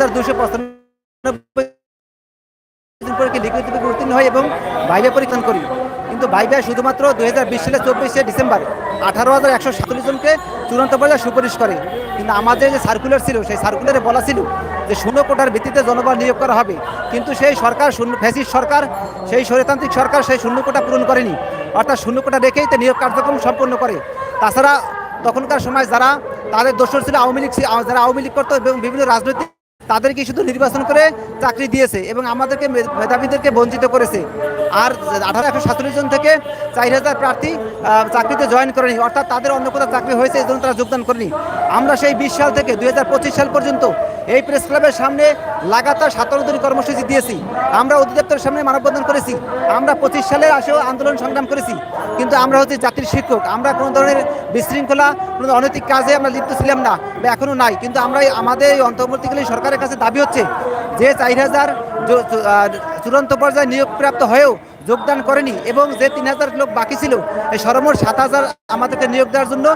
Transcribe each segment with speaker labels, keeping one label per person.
Speaker 1: হাজার দুশো পঁচানব্বই পরীক্ষা লিখিত উত্তীর্ণ হয় এবং ভাইভা পরীক্ষা করি। কিন্তু ভাইভা শুধুমাত্র দুই হাজার বিশ সালের চব্বিশে ডিসেম্বর আঠারো হাজার একশো সাতচল্লিশ জনকে চূড়ান্ত পর্যায়ে সুপারিশ করে। কিন্তু আমাদের যে সার্কুলার ছিল, সেই সার্কুলারে বলা ছিল যে শূন্য কোটার ভিত্তিতে জনবল নিয়োগ করা হবে। কিন্তু সেই সরকার শূন্য, ফ্যাসিস সরকার, সেই স্বৈরতান্ত্রিক সরকার সেই শূন্য কোটা পূরণ করেনি। অর্থাৎ শূন্য কোটা রেখেই তা নিয়োগ কার্যক্রম সম্পন্ন করে। তাছাড়া তখনকার সময় যারা তাদের দোষর ছিল আওয়ামী লীগ যারা আওয়ামী লীগ করতো এবং বিভিন্ন রাজনৈতিক তাদেরকে শুধু নির্বাচন করে চাকরি দিয়েছে এবং আমাদেরকে মেধাবীদেরকে বঞ্চিত করেছে। আর আঠারো একশো সাতচল্লিশ জন থেকে চার হাজার প্রার্থী চাকরিতে জয়েন করেনি, অর্থাৎ তাদের অন্য কোথাও চাকরি হয়েছে, এই জন্য তারা যোগদান করেনি। আমরা সেই বিশ সাল থেকে দু হাজার পঁচিশ সাল পর্যন্ত এই প্রেস ক্লাবের সামনে লাগাতার সতেরো দিন কর্মসূচি দিয়েছি। আমরা অধিদপ্তরের সামনে মানববন্ধন করেছি। আমরা পঁচিশ সালে আসেও আন্দোলন সংগ্রাম করেছি। কিন্তু আমরা হচ্ছে জাতির শিক্ষক। আমরা কোনো ধরনের বিশৃঙ্খলা, কোনো অনৈতিক কাজে আমরা লিপ্ত ছিলাম না বা এখনও নাই। কিন্তু আমরা আমাদের এই অন্তর্বর্তীকালীন সরকারের কাছে দাবি হচ্ছে যে চার হাজার চূড়ান্ত পর্যায়ে নিয়োগপ্রাপ্ত হয়েও যোগদান করেনি এবং যে তিন হাজার লোক বাকি ছিল, এই সর্বমোট সাত হাজার আমাদেরকে নিয়োগ দেওয়ার জন্য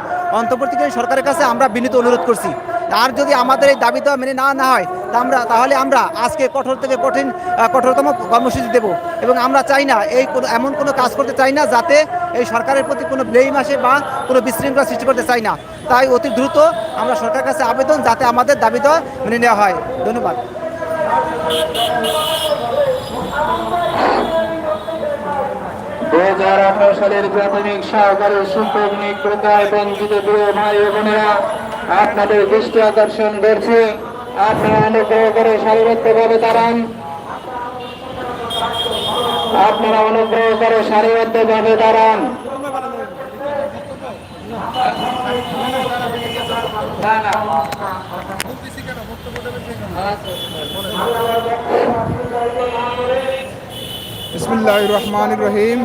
Speaker 1: অন্তর্বর্তীকালীন সরকারের কাছে আমরা বিনীত অনুরোধ করছি। আর যদি আমাদের এই দাবি দেওয়া মেনে না না হয় আমরা তাহলে আমরা আজকে কঠোর থেকে কঠিন কঠোরতম কর্মসূচি দেব। এবং আমরা চাই না এই এমন কোনো কাজ করতে চাই না যাতে এই সরকারের প্রতি কোনো ব্লেম আসে বা কোনো বিশৃঙ্খলা সৃষ্টি করতে চাই না। তাই অতি দ্রুত আমরা সরকারের কাছে আবেদন যাতে আমাদের দাবি দেওয়া মেনে নেওয়া হয়। ধন্যবাদ।
Speaker 2: হাজার আঠারো সালের প্রাথমিক সহকারী শিক্ষক নিয়োগ বঞ্চিত প্রিয় ভাই বোনেরা আপনাদের দৃষ্টি আকর্ষণ করছে। আপনারা অনুগ্রহ করে সারিবদ্ধভাবে দাঁড়ান। আপনারা অনুগ্রহ করে সারিবদ্ধভাবে দাঁড়ান।
Speaker 3: ইসমিল্লাহ রহমান রহিম।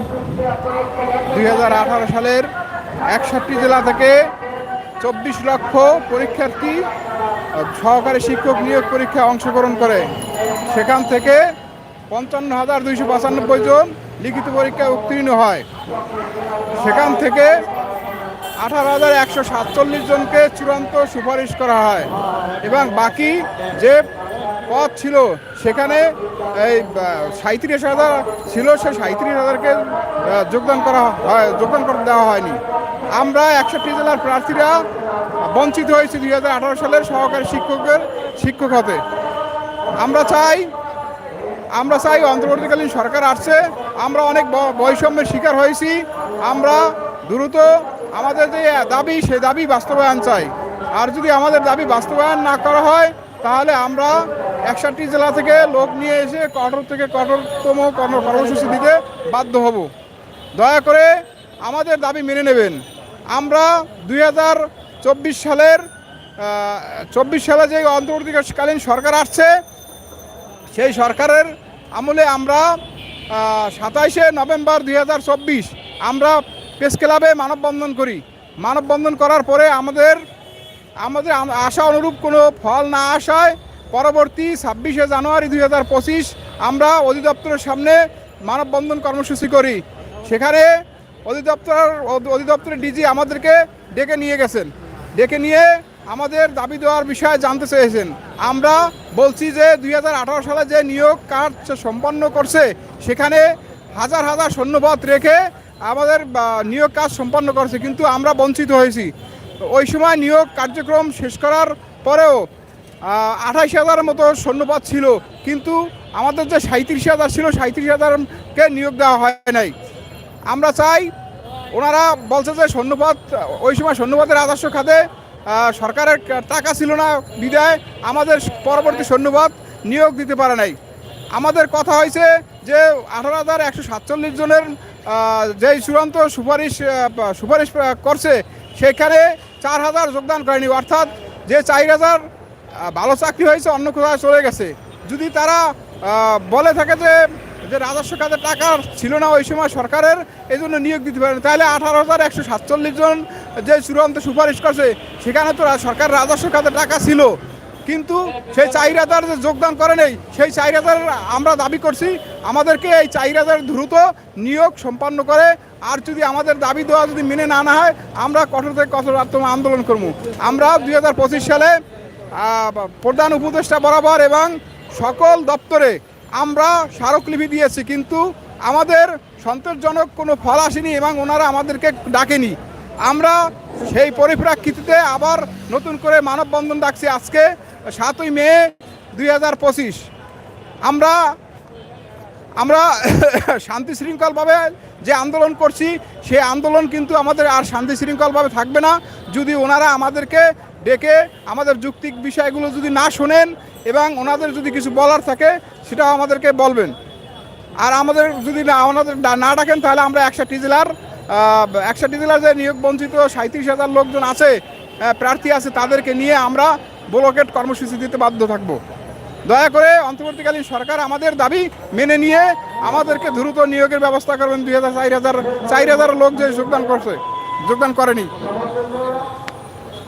Speaker 3: দুই হাজার আঠারো সালের একষট্টি জেলা থেকে চব্বিশ লক্ষ পরীক্ষার্থী সহকারী শিক্ষক নিয়োগ পরীক্ষায় অংশগ্রহণ করে। সেখান থেকে পঞ্চান্ন হাজার দুইশো পঁচানব্বই জন লিখিত পরীক্ষায় উত্তীর্ণ হয়। সেখান থেকে আঠারো হাজার একশো সাতচল্লিশ জনকে চূড়ান্ত সুপারিশ করা হয় এবং বাকি যে পদ ছিল সেখানে এই সাঁত্রিশ হাজার ছিল, সে সাঁত্রিশ হাজারকে যোগদান করা হয়, যোগদান করে, দেওয়া হয়নি। আমরা একষট্টি জেলার প্রার্থীরা বঞ্চিত হয়েছি দুই হাজার আঠারো সালের সহকারী শিক্ষকের শিক্ষক হতে। আমরা চাই আমরা চাই অন্তর্বর্তীকালীন সরকার আসছে। আমরা অনেক বৈষম্যের শিকার হয়েছি। আমরা দ্রুত আমাদের যে দাবি সে দাবি বাস্তবায়ন চাই। আর যদি আমাদের দাবি বাস্তবায়ন না করা হয়, তাহলে আমরা একষট্টি জেলা থেকে লোক নিয়ে এসে কঠোর থেকে কঠোরতম কর্ম কর্মসূচি দিতে বাধ্য হব। দয়া করে আমাদের দাবি মেনে নেবেন। আমরা দুই হাজার চব্বিশ সালের চব্বিশ সালে যে অন্তর্বর্তীকালীন সরকার আসছে, সেই সরকারের আমলে আমরা সাতাইশে নভেম্বর দুই হাজার চব্বিশ আমরা প্রেস ক্লাবে মানববন্ধন করি। মানববন্ধন করার পরে আমাদের আমাদের আশা অনুরূপ কোনো ফল না আসায় পরবর্তী ছাব্বিশে জানুয়ারি দু হাজার পঁচিশ আমরা অধিদপ্তরের সামনে মানববন্ধন কর্মসূচি করি। সেখানে অধিদপ্তর, অধ- অধিদপ্তরের ডিজি আমাদেরকে ডেকে নিয়ে গেছেন। ডেকে নিয়ে আমাদের দাবি দেওয়ার বিষয়ে জানতে চেয়েছেন। আমরা বলছি যে দু হাজার আঠারো সালে যে নিয়োগ কাজ সম্পন্ন করছে, সেখানে হাজার হাজার সৈন্যপদ রেখে আমাদের নিয়োগ কাজ সম্পন্ন করছে। কিন্তু আমরা বঞ্চিত হয়েছি। ওই সময় নিয়োগ কার্যক্রম শেষ করার পরেও আঠাইশ হাজারের মতো সৈন্যপদ ছিল। কিন্তু আমাদের যে সাঁত্রিশ হাজার ছিল সাঁত্রিশ হাজারকে নিয়োগ দেওয়া হয় নাই। আমরা চাই ওনারা বলছে যে সৈন্যপদ ওই সময় সৈন্যপদের আদর্শ খাতে সরকারের টাকা ছিল না বিদায়, আমাদের পরবর্তী সৈন্যপদ নিয়োগ দিতে পারে নাই। আমাদের কথা হয়েছে যে আঠারো হাজার একশো সাতচল্লিশ জনের যেই চূড়ান্ত সুপারিশ সুপারিশ করছে, সেখানে চার হাজার যোগদান করেনি। অর্থাৎ যে চার হাজার ভালো চাকরি হয়েছে, অন্য কোথাও চলে গেছে। যদি তারা বলে থাকে যে যে রাজস্ব খাতে টাকা ছিল না ওই সময় সরকারের এই জন্য নিয়োগ দিতে পারেন। তাহলে আঠারো হাজার একশো সাতচল্লিশ জন যে চূড়ান্ত সুপারিশ করছে, সেখানে তো সরকার রাজস্ব খাতে টাকা ছিল। কিন্তু সেই চার হাজার যে যোগদান করে নেই, সেই চার হাজার আমরা দাবি করছি, আমাদেরকে এই চার হাজার দ্রুত নিয়োগ সম্পন্ন করে, আর যদি আমাদের দাবি দেওয়া যদি মেনে না না হয়, আমরা কঠোর থেকে কঠোর আন্দোলন করব। আমরা দু হাজার পঁচিশ সালে প্রধান উপদেষ্টা বরাবর এবং সকল দপ্তরে আমরা স্মারকলিপি দিয়েছি, কিন্তু আমাদের সন্তোষজনক কোনো ফল আসেনি এবং ওনারা আমাদেরকে ডাকেনি। আমরা সেই পরিপ্রেক্ষিতে আবার নতুন করে মানববন্ধন ডাকছি আজকে, সাতই মে দুই হাজার পঁচিশ। আমরা আমরা শান্তি শৃঙ্খলভাবে যে আন্দোলন করছি, সে আন্দোলন কিন্তু আমাদের আর শান্তি শৃঙ্খলভাবে থাকবে না। যদি ওনারা আমাদেরকে ডেকে আমাদের যুক্তিক বিষয়গুলো যদি না শোনেন এবং ওনাদের যদি কিছু বলার থাকে, সেটাও আমাদেরকে বলবেন। আর আমাদের যদি না ওনাদের না ডাকেন, তাহলে আমরা একষট্টি জেলার একষট্টি জেলার যে নিয়োগ বঞ্চিত সাঁত্রিশ হাজার লোকজন আছে প্রার্থী আছে, তাদেরকে নিয়ে আমরা ব্লকেট কর্মসূচি দিতে বাধ্য থাকব। দয়া করে অন্তর্বর্তীকালীন সরকার আমাদের দাবি মেনে নিয়ে আমাদেরকে দ্রুত নিয়োগের ব্যবস্থা করবেন। দুই হাজার, চার হাজার চার হাজার লোক যে যোগদান করছে, যোগদান করেনি।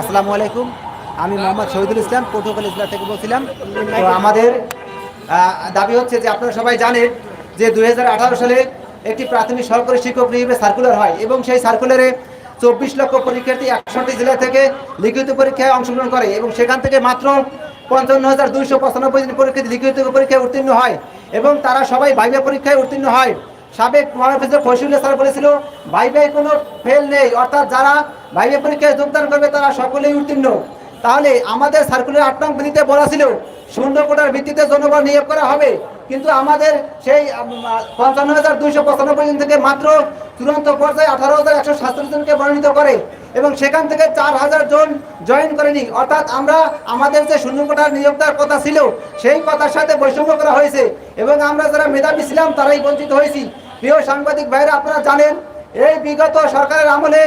Speaker 1: আসসালামু আলাইকুম, আমি মোহাম্মদ শহীদুল ইসলাম, পটুয়াখালী জেলা থেকে বলছিলাম। তো আমাদের দাবি হচ্ছে যে আপনারা সবাই জানেন যে দু হাজার আঠারো সালে একটি প্রাথমিক সরকারি শিক্ষক নিয়োগে সার্কুলার হয় এবং সেই সার্কুলারে চব্বিশ লক্ষ পরীক্ষার্থী একষট্টি জেলা থেকে লিখিত পরীক্ষায় অংশগ্রহণ করে এবং সেখান থেকে মাত্র পঞ্চান্ন হাজার দুইশো পঁচানব্বই জন পরীক্ষার্থী লিখিত পরীক্ষায় উত্তীর্ণ হয় এবং তারা সবাই বাইবা পরীক্ষায় উত্তীর্ণ হয়। সাবেক মহাফিজুর ফসিউল্লাহ স্যার বলেছিল ভাইবাই কোনো ফেল নেই। অর্থাৎ যারা ভাইবা পরীক্ষায় যোগদান করবে, তারা সকলেই উত্তীর্ণ। তাহলে আমাদের সার্কুলার আট নং বিধিতে বলা ছিল শূন্য কোটার ভিত্তিতে জনবল নিয়োগ করা হবে। কিন্তু আমাদের সেই পঞ্চান্ন হাজার দুইশো পঁচানব্বই জন থেকে মাত্র চূড়ান্ত পর্যায়ে আঠারো হাজার একশো সাতচল্লিশ জনকে মনোনীত করে। এবং সেখান থেকে চার হাজার জন জয়েন করেনি। অর্থাৎ আমরা আমাদের যে শূন্য কোটার কথা ছিল, সেই কথার সাথে বৈষম্য করা হয়েছে। এবং আমরা যারা মেধাবী ছিলাম, তারাই বঞ্চিত হয়েছি। প্রিয় সাংবাদিক ভাইরা আপনারা জানেন, এই বিগত সরকারের আমলে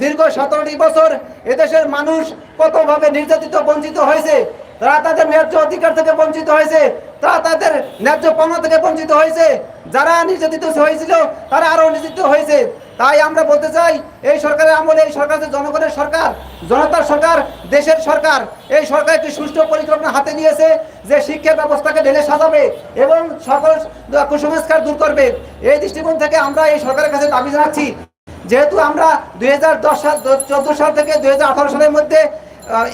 Speaker 1: দীর্ঘ সতেরোটি বছর এদেশের মানুষ কতভাবে নির্যাতিত, বঞ্চিত হয়েছে, তারা তাদের ন্যায্য অধিকার থেকে বঞ্চিত হয়েছে তারা তাদের ন্যায্য পণ্য থেকে বঞ্চিত হয়েছে। যারা নির্যাতিত হয়েছিল, তারা আরও নির্যাতিত হয়েছে। তাই আমরা বলতে চাই, এই সরকারের আমলে এই সরকার যে জনগণের সরকার, জনতার সরকার, দেশের সরকার। এই সরকার একটি সুষ্ঠু পরিকল্পনা হাতে নিয়েছে যে শিক্ষা ব্যবস্থাকে ঢেলে সাজাবে এবং সকল কুসংস্কার দূর করবে। এই দৃষ্টিকোণ থেকে আমরা এই সরকারের কাছে দাবি জানাচ্ছি, যেহেতু আমরা দুই হাজার দশ সাল, চোদ্দ সাল থেকে দুই হাজার আঠারো সালের মধ্যে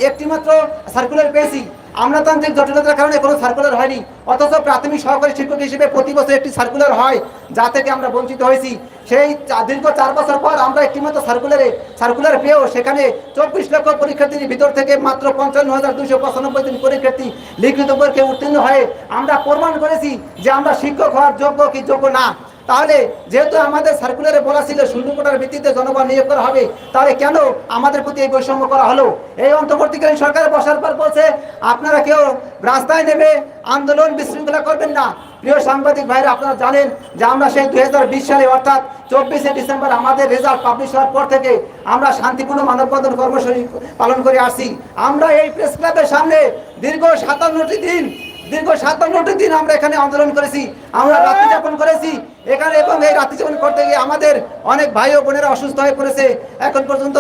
Speaker 1: একটিমাত্র সার্কুলার পেয়েছি। আমলাতান্ত্রিক জটিলতার কারণে কোনো সার্কুলার হয়নি। অথচ প্রাথমিক সহকারী শিক্ষক হিসেবে প্রতি বছর একটি সার্কুলার হয়, যা থেকে আমরা বঞ্চিত হয়েছি। সেই দীর্ঘ চার বছর পর আমরা একটি মাত্র সার্কুলারে সার্কুলার পেয়েও সেখানে চব্বিশ লক্ষ পরীক্ষার্থীর ভিতর থেকে মাত্র পঞ্চান্ন হাজার দুশো পঁচানব্বই জন পরীক্ষার্থী লিখিত পরীক্ষায় উত্তীর্ণ হয়ে আমরা প্রমাণ করেছি যে আমরা শিক্ষক হওয়ার যোগ্য কি যোগ্য না। তাহলে যেহেতু আমাদের সার্কুলারে বলা ছিল শূন্য কোটার ভিত্তিতে জনগণ নিয়োগ করা হবে, তাহলে কেন আমাদের প্রতি এই বৈষম্য করা হলো? এই অন্তর্বর্তীকালীন সরকার বসার পর বলছে, আপনারা কেউ রাস্তায় নেমে আন্দোলন বিশৃঙ্খলা করবেন না। প্রিয় সাংবাদিক ভাইরা, আপনারা জানেন যে আমরা সেই দু হাজার বিশ সালে অর্থাৎ চব্বিশে ডিসেম্বর আমাদের রেজাল্ট পাবলিশ হওয়ার পর থেকে আমরা শান্তিপূর্ণ মানববন্ধন কর্মসূচি পালন করে আসছি। আমরা এই প্রেস ক্লাবের সামনে দীর্ঘ সাতান্নটি দিন, দীর্ঘ সাতান্নটি দিন আমরা এখানে আন্দোলন করেছি। আমরা রাত্রি যাপন করেছি। এখানে এবং এই রাত্রি যাপন করতে গিয়ে আমাদের অনেক ভাই ও বোনেরা অসুস্থ হয়ে পড়েছে। এখন পর্যন্ত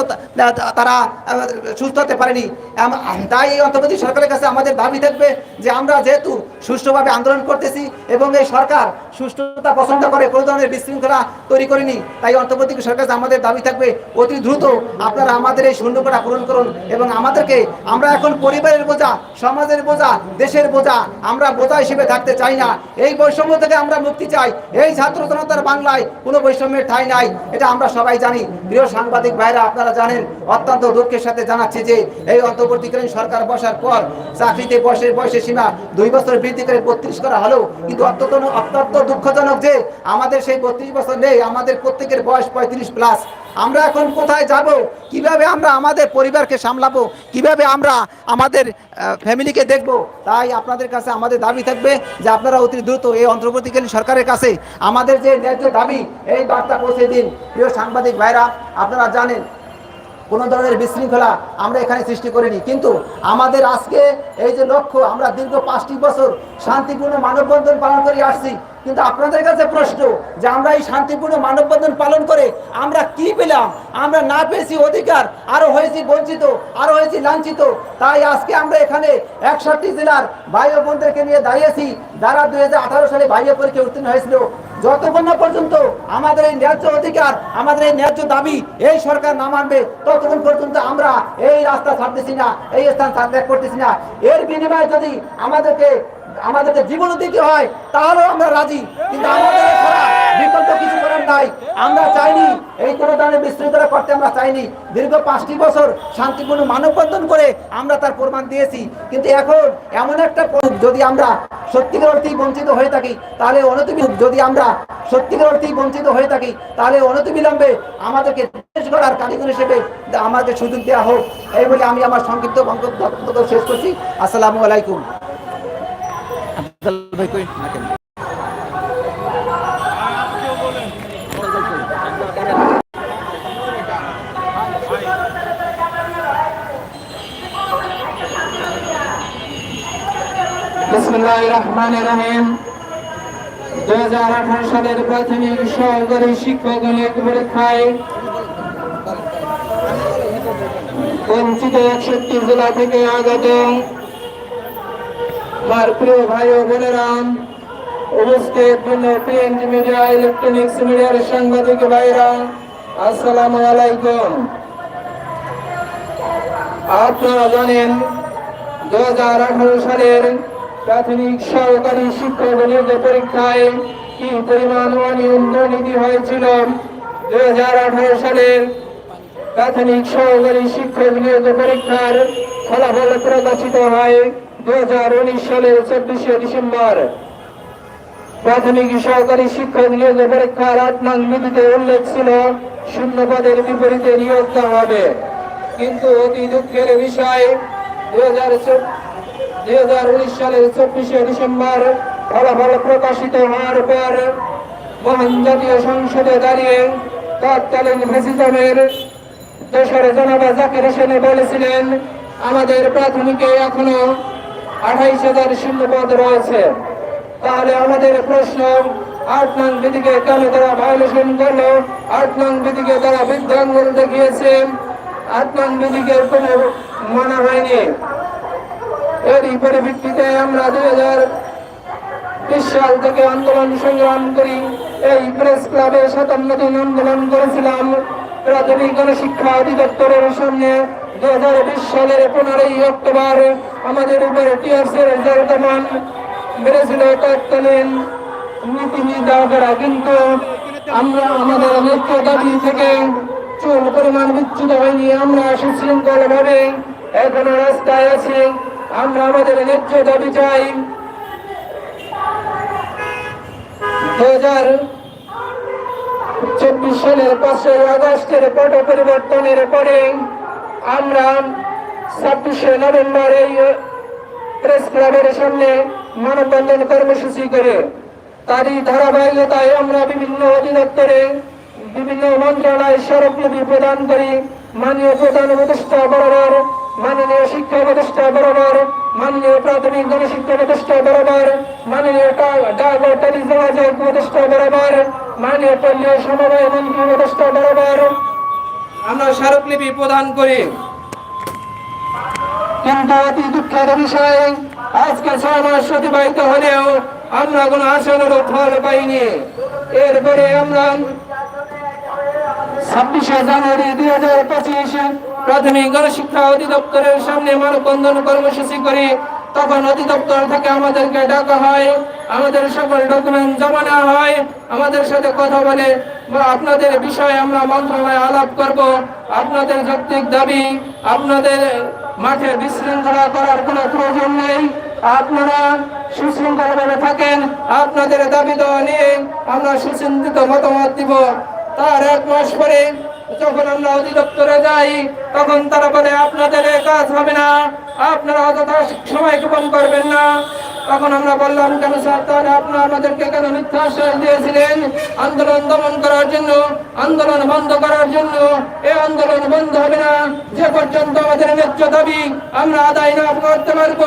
Speaker 1: তারা সুস্থ হতে পারেনি। তাই এই অন্তর্বর্তী সরকারের কাছে আমাদের দাবি থাকবে যে আমরা যেহেতু সুষ্ঠুভাবে আন্দোলন করতেছি এবং এই সরকার সুষ্ঠুতা পছন্দ করে, কোনো ধরনের বিশৃঙ্খলা তৈরি করেনি, তাই অন্তর্বর্তী সরকার আমাদের দাবি থাকবে, অতি দ্রুত আপনারা আমাদের এই শূন্যকটা পূরণ করুন এবং আমাদেরকে, আমরা এখন পরিবারের বোঝা, সমাজের বোঝা, দেশের বোঝা, আমরা বোঝা হিসেবে থাকতে চাই না। এই বৈষম্য থেকে আমরা মুক্তি চাই। এই ছাত্র জনতার বাংলায় কোনো বৈষম্যের ঠাঁই নাই, এটা আমরা সবাই জানি। প্রিয় সাংবাদিক ভাইরা, আপনারা জানেন, অত্যন্ত দুঃখের সাথে জানাচ্ছি যে এই অন্তর্বর্তীকালীন সরকার বসার পর চাকরিতে বয়সের বয়সের সীমা দুই বছর বৃদ্ধি করে বত্রিশ করা হলো। কিন্তু অত্যন্ত অত্যন্ত দুঃখজনক যে আমাদের সেই বত্রিশ বছর নেই, আমাদের প্রত্যেকের বয়স পঁয়ত্রিশ প্লাস আমরা এখন কোথায় যাব? কীভাবে আমরা আমাদের পরিবারকে সামলাবো? কীভাবে আমরা আমাদের ফ্যামিলিকে দেখব? তাই আপনাদের কাছে আমাদের দাবি থাকবে যে আপনারা অতি দ্রুত এই অন্তর্বর্তীকালীন সরকারের কাছে আমাদের যে ন্যায্য দাবি, এই বার্তা পৌঁছে দিন। প্রিয় সাংবাদিক ভাইরা, আপনারা জানেন, কোনো ধরনের বিশৃঙ্খলা আমরা এখানে সৃষ্টি করিনি। কিন্তু আমাদের আজকে এই যে লক্ষ্য, আমরা দীর্ঘ পাঁচটি বছর শান্তিপূর্ণ মানববন্ধন পালন করে আসছি। কিন্তু আপনাদের কাছে প্রশ্ন যে আমরা এই শান্তিপূর্ণ মানববন্ধন পালন করে আমরা কি পেলাম? আমরা না পেয়েছি অধিকার, আরও হয়েছি বঞ্চিত, আরও হয়েছি লাঞ্ছিত। তাই আজকে আমরা এখানে একষট্টি জেলার ভাই বোনদেরকে নিয়ে দাঁড়িয়েছি। যারা দুই হাজার আঠারো সালে বাইরে পরীক্ষা উত্তীর্ণ হয়েছিল, যতক্ষণ না পর্যন্ত আমাদের এই ন্যায্য অধিকার, আমাদের এই ন্যায্য দাবি এই সরকার না মানবে, ততক্ষণ পর্যন্ত আমরা এই রাস্তা ছাড়তেছি না, এই স্থান ত্যাগ করতেছি না। এর বিনিময়ে যদি আমাদেরকে আমাদেরকে জীবন দিতে হয়, তাহলেও আমরা রাজি। কিন্তু আমাদের বিকল্প কিছু করার নাই। আমরা চাইনি এই কোনো ধরনের বিশৃঙ্খলা করতে আমরা চাইনি। দীর্ঘ পাঁচটি বছর শান্তিপূর্ণ মানববন্ধন করে আমরা তার প্রমাণ দিয়েছি। কিন্তু এখন এমন একটা যদি আমরা সত্যিকার অর্থেই বঞ্চিত হয়ে থাকি, তাহলে অনতিবি যদি আমরা সত্যিকার অর্থেই বঞ্চিত হয়ে থাকি, তাহলে অনতিবিলম্বে আমাদেরকে দেশ গড়ার কারিগর হিসেবে আমাদের সুযোগ দেওয়া হোক। এই বলে আমি আমার সংক্ষিপ্ত বক্তব্য শেষ করছি। আসসালামু আলাইকুম। ভাই, কই? না
Speaker 4: দুই হাজার আঠারো সালের প্রাথমিক সহকারী শিক্ষক নিয়োগ পরীক্ষায় বঞ্চিত একষট্টি জেলা থেকে আগত আমার প্রিয় ভাই ও বোনেরা, উপস্থিত প্রিন্ট মিডিয়া ইলেকট্রনিক্স সাংবাদিক আলাইকুম। জানেন দু হাজার আঠারো সালের প্রাথমিক শিক্ষক পরীক্ষায় কি পরিমাণ হয়েছিল দু হাজার আঠারো সালের প্রাথমিক সহকারী শিক্ষক নিয়োগ পরীক্ষার ফলাফল প্রকাশিত হয় দু হাজার উনিশ সালের চব্বিশে ডিসেম্বর প্রাথমিক সহকারী শিক্ষক নিয়োগ পরীক্ষার আট নং নীতিতে উল্লেখ ছিল, শূন্য পদের বিপরীতে নিয়োগ দেওয়া হবে। কিন্তু অতি দুঃখের বিষয় দুই হাজার উনিশ সালের চব্বিশে ডিসেম্বর ফলাফল প্রকাশিত হওয়ার পর মহান জাতীয় সংসদে দাঁড়িয়ে তৎকালীন ফেসিজমের দেশের জনাবা জাকির হোসেনে বলেছিলেন, আমাদের প্রাথমিকে এখনও আঠাইশ হাজার শূন্য পদ রয়েছে। তাহলে আমাদের প্রশ্ন আট নং বিধিকে কেন তারা ভায়োলেশন করল? আট নং বিধিকে তারা বৃদ্ধাঙ্গুল দেখিয়েছে। আট নং বিধিকে কোনো মানা হয়নি। এরই পরিপ্রেক্ষিতে আমরা দুই হাজার বিশ সাল থেকে আন্দোলন সংগ্রাম করি। এই প্রেস ক্লাবে সাতান্ন দিন আন্দোলন করেছিলাম। প্রাথমিক গণশিক্ষা অধিদপ্তরের সামনে দু হাজার বিশ সালের পনেরোই অক্টোবর আমাদের উপরে টিয়ার্সের জলদমান মেরেছিল তৎকালীন নীতিনির্ধারকরা। কিন্তু আমরা আমাদের মুখ্য দাবি থেকে চুল পরিমাণ বিচ্ছুত হয়নি। আমরা সুশৃঙ্খল ভাবে এখনও রাস্তায় আছি। আমরা আমাদের ন্যায্য দাবি চাই দু হাজার চব্বিশ সালের পাঁচই আগস্টের পট পরিবর্তনের পরে আমরা ছাব্বিশে নভেম্বর এই প্রেস ক্লাবের সামনে মানববন্ধন কর্মসূচি করে তারই ধারাবাহিকতায় আমরা বিভিন্ন অধিদপ্তরে, বিভিন্ন মন্ত্রণালয় স্মারকলিপি প্রদান করি। মাননীয় প্রধান উপদেষ্টা বরাবর, মাননীয় শিক্ষা উপদেষ্টা বরাবর, মাননীয় প্রাথমিক গণশিক্ষা উপদেষ্টা বরাবর, মাননীয় ডাক টেলিযোগাযোগ উপদেষ্টা বরাবর, মাননীয় পল্লী সমবায় মন্ত্রী উপদেষ্টা বরাবর আমরা স্মারকলিপি প্রদান করি। কিন্তু অতি দুঃখের বিষয়, আজকে ছয় মাস অতিবাহিত হলেও আমরা কোনো আসনের ফল পাইনি। এরপরে আমরা ছাব্বিশে জানুয়ারি দুই হাজার পঁচিশ প্রাথমিক গণশিক্ষা অধিদপ্তরের সামনে মানববন্ধন কর্মসূচি করি তখন অধিদপ্তর থেকে আমাদেরকে ডাকা হয়। আমাদের সকল ডকুমেন্ট জমা নেওয়া হয়। আমাদের সাথে কথা বলে আপনাদের বিষয়ে আমরা মন্ত্রণালয়ে আলাপ করব। আপনাদের যৌক্তিক দাবি, আপনাদের মাঠে বিশৃঙ্খলা করার কোনো প্রয়োজন নেই। আপনারা সুশৃঙ্খলভাবে থাকেন। আপনাদের দাবি দেওয়া নিয়ে আমরা সুচিন্তিত মতামত দিব। তার এক মাস পরে যখন আমরা অধিদপ্তরে যাই, তখন তারা বলে, আপনাদের কাজ হবে না। আপনারা অযথা সময় ক্ষেপণ করবেন না। তখন আমরা বললাম, কেন স্যার আপনারা আমাদেরকে কেন মিথ্যা আশ্বাস দিয়েছিলেন? আন্দোলন দমন করার জন্য, আন্দোলন বন্ধ করার জন্য। এ আন্দোলন বন্ধ হবে না। যে পর্যন্ত আমাদের ন্যায্য দাবি আমরা আদায় না করতে পারব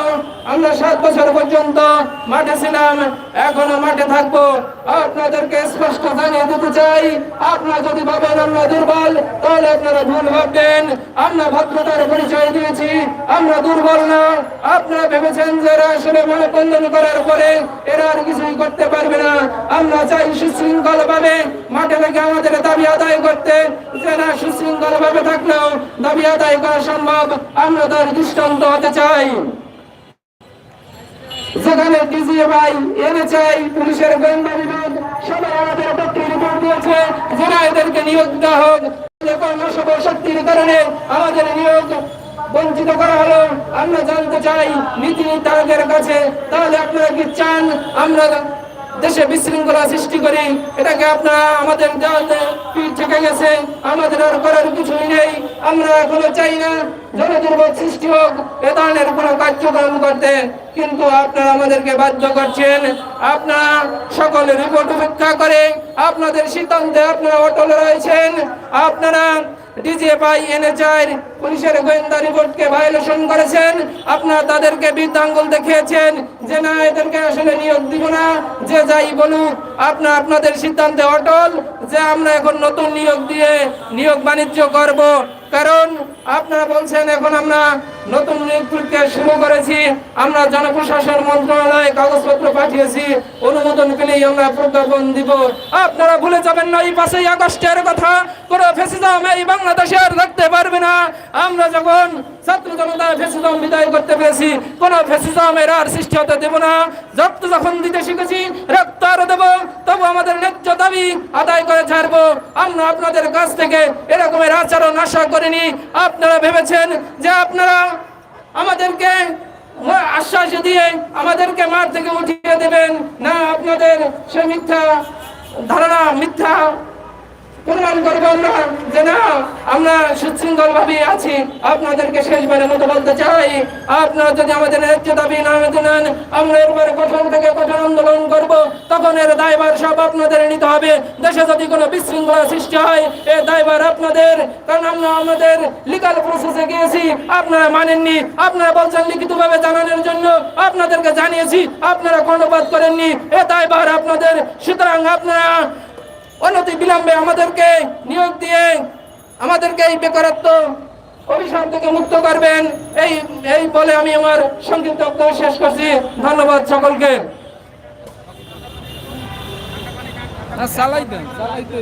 Speaker 4: আমরা সাত বছর পর্যন্ত মাঠে ছিলাম, এখনও মাঠে থাকব। আপনাদেরকে স্পষ্ট জানিয়ে দিতে চাই, আপনারা যদি ভাবেন আমরা দুর্বল, তাহলে আপনারা ভুল ভাববেন। আমরা ভদ্রতার পরিচয় দিয়েছি, আমরা দুর্বল না। আপনারা ভেবেছেন যে এরা আসলে মানববন্ধন করার পরে এরা আর কিছুই করতে পারবে না। আমরা চাই সুশৃঙ্খল ভাবে মাঠে থেকে আমাদের দাবি আদায় করতে। যারা সুশৃঙ্খল ভাবে থাকলেও দাবি আদায় করা সম্ভব, আমরা তার দৃষ্টান্ত হতে চাই। যেখানে ডিজিএফআই এনএচআই, পুলিশের গোয়েন্দা বিভাগ, সবাই আমাদের পক্ষে রিপোর্ট দিয়েছে। যারা এদেরকে নিয়োগ দেওয়া হোক শক্তির কারণে আমাদের নিয়োগ বঞ্চিত করা হলো, আমরা জানতে চাই নীতি নির্ধারকের কাছে, তাহলে আপনারা কি চান? আমরা দেশে বিশৃঙ্খলা সৃষ্টি করি এটাকে আপনারা আমাদের থেকে গেছে। আমাদের আর করার কিছুই নেই। আমরা এখনও চাই না জনদুর্ভোগ সৃষ্টি হোক, এ ধরনের কোনো কার্যক্রম করতে। কিন্তু আপনারা আমাদেরকে বাধ্য করছেন। আপনারা সকল রিপোর্ট উপেক্ষা করে আপনাদের সিদ্ধান্তে আপনারা অটল রয়েছেন। আপনারা ডিজিএফআই এনএচআই পুলিশের গোয়েন্দা রিপোর্টকে ভায়োলেশন করেছেন। আপনারা তাদেরকে বৃদ্ধাঙ্গুল দেখিয়েছেন। যে না, এদেরকে আসলে নিয়োগ দিব না। যে যাই বলুক আপনার আপনাদের সিদ্ধান্তে অটল যে আমরা এখন নতুন নিয়োগ দিয়ে নিয়োগ বাণিজ্য করব। কারণ আপনারা বলছেন, এখন আমরা নতুন প্রক্রিয়া শুরু করেছি। আমরা জনপ্রশাসন মন্ত্রণালয়ে কাগজপত্র পাঠিয়েছি। অনুমোদন পেলেই আমরা প্রজ্ঞাপন দিব। আপনারা ভুলে যাবেন না, এই পাঁচই আগস্টের কথা। কোন ফেসিজম এই বাংলাদেশে আর থাকতে পারবে না। আমরা যখন ছাত্র জনতা ফেসিজম বিদায় করতে পেরেছি, কোন ফেসিজমের আর সৃষ্টি হতে দেব না। রক্ত যখন দিতে শিখেছি, রক্ত আরও দেব। তবু আমাদের ন্যায্য দাবি আদায় করে ছাড়বো। আমরা আপনাদের কাছ থেকে এরকমের আচরণ আশা করিনি। আপনারা ভেবেছেন যে আপনারা আমাদেরকে আশ্বাস দিয়ে আমাদেরকে মাঠ থেকে উঠিয়ে দেবেন? না, আপনাদের সে মিথ্যা ধারণা, মিথ্যা প্রমাণ করব আমরা যে না, আমরা সুশৃঙ্খল ভাবে আছি। আপনাদেরকে শেষবারের মতো বলতে চাই, আপনারা যদি আমাদের ন্যায্য দাবি না মেনে আমরা এরপরে কঠোর থেকে কঠোর আন্দোলন করব। তখন এর দায়ভার সব আপনাদের নিতে হবে। দেশে যদি কোনো বিশৃঙ্খলা সৃষ্টি হয়, এ দায়ভার আপনাদের। কারণ আমরা আমাদের লিগাল প্রসেসে গিয়েছি, আপনারা মানেননি। আপনারা বলছেন লিখিতভাবে জানানোর জন্য আপনাদেরকে জানিয়েছি, আপনারা কর্ণপাত করেননি। এ দায়ভার আপনাদের। সুতরাং আপনারা অনতি বিলম্বে আমাদেরকে নিয়োগ দিয়ে আমাদেরকে এই বেকারত্ব অভিশাপ থেকে মুক্ত করবেন। এই এই বলে আমি আমার সংক্ষিপ্ত বক্তব্য শেষ করছি। ধন্যবাদ সকলকে।
Speaker 5: দেন।